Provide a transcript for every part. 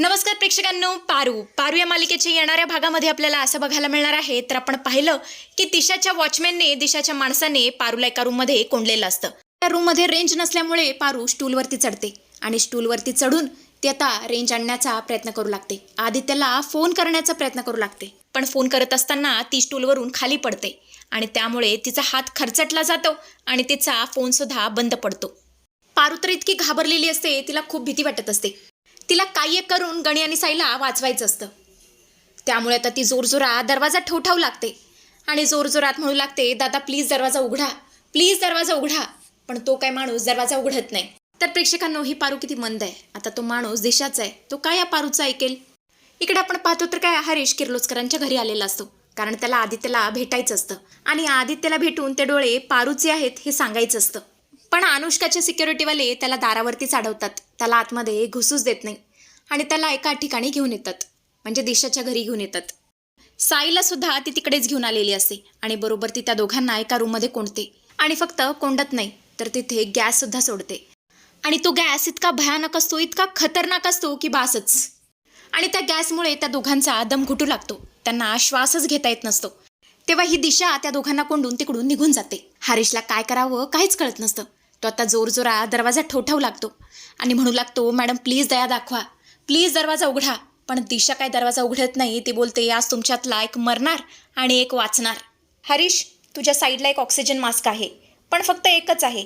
नमस्कार प्रेक्षकांनो पारू. पारू या मालिकेच्या येणाऱ्या भागामध्ये आपल्याला असं बघायला मिळणार आहे तर आपण पाहिलं की दिशाच्या वॉचमॅनने दिशाच्या माणसाने पारूला एका रूममध्ये कोंडलेलं असतं. त्या रूममध्ये रेंज नसल्यामुळे पारू स्टूलवरती चढते आणि स्टूलवरती चढून ती आता रेंज आणण्याचा प्रयत्न करू लागते. आदित्यला फोन करण्याचा प्रयत्न करू लागते पण फोन करत असताना ती स्टूलवरून खाली पडते आणि त्यामुळे तिचा हात खरचटला जातो आणि तिचा फोनसुद्धा बंद पडतो. पारू तर इतकी घाबरलेली असते तिला खूप भीती वाटत असते. तिला काय्य करून गणी आणि साईला वाचवायचं असतं. त्यामुळे आता ती जोरजोरात दरवाजा ठोठावू लागते. आणि जोरजोरात म्हणू लागते दादा प्लीज दरवाजा उघडा. प्लीज दरवाजा उघडा. पण तो काय माणूस दरवाजा उघडत नाही. तर प्रेक्षकांनो ही पारू किती मंद आहे. आता तो माणूस देशाचा आहे. तो काय या पारूचा ऐकेल? इकडे आपण पाहतो तर काय हरीश किर्लोस्करांच्या घरी आलेला असतो. कारण त्याला आदित्यला भेटायचं असतं. आणि आदित्यला भेटून ते डोळे पारूचे आहेत हे सांगायचं असतं. पण अनुष्काचे सिक्युरिटीवाले त्याला दारावरती चढवतात त्याला आतमध्ये घुसूच देत नाही. आणि त्याला एका ठिकाणी घेऊन येतात. म्हणजे दिशाच्या घरी घेऊन येतात. साईला सुद्धा ती तिकडेच घेऊन आलेली असते आणि बरोबर ती त्या दोघांना एका रूममध्ये कोंडते आणि फक्त कोंडत नाही तर तिथे गॅस सुद्धा सोडते. आणि तो गॅस इतका भयानक असतो इतका खतरनाक असतो की बासच. आणि त्या गॅसमुळे त्या दोघांचा दम घुटू लागतो. त्यांना श्वासच घेता येत नसतो. तेव्हा ही दिशा त्या दोघांना कोंडून तिकडून निघून जाते. हरीशला काय करावं काहीच कळत नसतं. तो आता जोरजोरा दरवाजा ठोठावू लागतो. आणि म्हणू लागतो मॅडम प्लीज दया दाखवा. प्लीज दरवाजा उघडा. पण दिशा काय दरवाजा उघडत नाही ती बोलते आज तुमच्यातला एक मरणार आणि एक वाचणार. हरीश तुझ्या साईडला एक ऑक्सिजन मास्क आहे पण फक्त एकच आहे.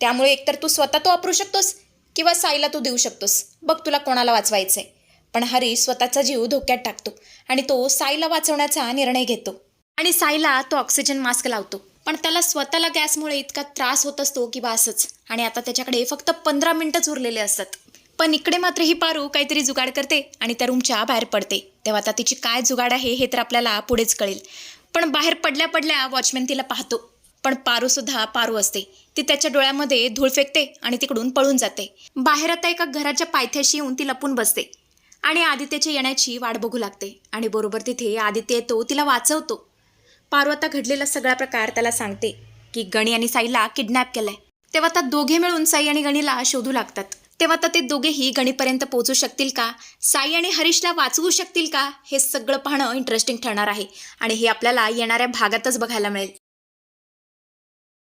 त्यामुळे एकतर तू स्वतः तो वापरू शकतोस किंवा साईला तू देऊ शकतोस. बघ तुला कोणाला वाचवायचं आहे पण हरीश स्वतःचा जीव धोक्यात टाकतो आणि तो साईला वाचवण्याचा निर्णय घेतो. आणि साईला तो ऑक्सिजन मास्क लावतो. पण त्याला स्वतःला गॅसमुळे इतका त्रास होत असतो की बासच. आणि आता त्याच्याकडे फक्त पंधरा मिनिटंच उरलेले असतात. पण इकडे मात्र ही पारू काहीतरी जुगाड करते आणि त्या रूमच्या बाहेर पडते. तेव्हा आता तिची काय जुगाड आहे हे तर आपल्याला पुढेच कळेल. पण बाहेर पडल्या पडल्या वॉचमॅन तिला पाहतो. पण पारूसुद्धा पारू असते. ती त्याच्या डोळ्यामध्ये धूळ फेकते आणि तिकडून पळून जाते. बाहेर आता एका घराच्या पायथ्याशी येऊन ती लपून बसते. आणि आदित्यच्या येण्याची वाट बघू लागते. आणि बरोबर तिथे आदित्य येतो तिला वाचवतो. पारू आता घडलेला सगळा प्रकार त्याला सांगते की गणी आणि साईला किडनॅप केलाय. तेव्हा आता दोघे मिळून साई आणि गणीला शोधू लागतात. तेव्हा आता ते दोघेही गणीपर्यंत पोहोचू शकतील का? साई आणि हरीशला वाचवू शकतील का? हे सगळं पाहणं इंटरेस्टिंग ठरणार आहे. आणि हे आपल्याला येणाऱ्या भागातच बघायला मिळेल.